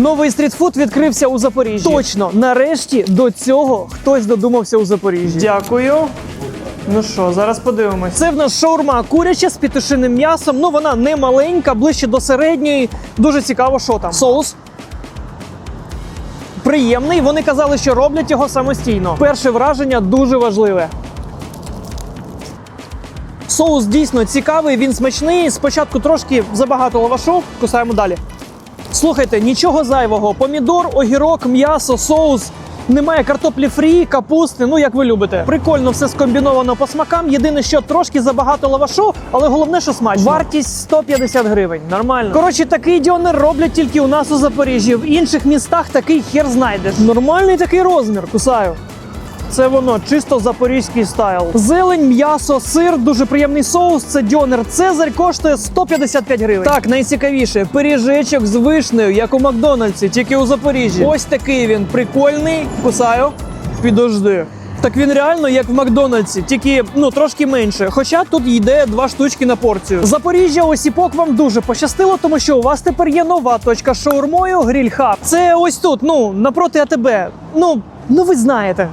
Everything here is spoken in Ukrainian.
Новий стрітфуд відкрився у Запоріжжі. Точно, нарешті до цього хтось додумався у Запоріжжі. Дякую. Ну що, зараз подивимось. Це в нас шаурма куряча з петушиним м'ясом. Ну вона не маленька, ближче до середньої. Дуже цікаво, що там. Соус. Приємний. Вони казали, що роблять його самостійно. Перше враження дуже важливе. Соус дійсно цікавий, він смачний. Спочатку трошки забагато лавашу. Кусаємо далі. Слухайте, нічого зайвого. Помідор, огірок, м'ясо, соус. Немає картоплі фрі, капусти, ну як ви любите. Прикольно все скомбіновано по смакам. Єдине, що трошки забагато лавашу, але головне, що смачно. Вартість 150 гривень. Нормально. Коротше, такий діонер роблять тільки у нас у Запоріжжі. В інших містах такий хер знайдеш. Нормальний такий розмір. Кусаю. Це воно чисто запорізький стайл. Зелень, м'ясо, сир, дуже приємний соус. Це дьонер. Цезарь коштує 155 гривень. Так, найцікавіше пиріжечок з вишнею, як у Макдональдсі, тільки у Запоріжжі. Ось такий він прикольний. Кусаю. Підожди. Так він реально як в Макдональдсі, тільки ну трошки менше. Хоча тут йде два штучки на порцію. Запоріжжя Осіпок вам дуже пощастило, тому що у вас тепер є нова точка з шаурмою Гріль Хаб. Це ось тут, ну напроти АТБ. Ну, ну ви знаєте.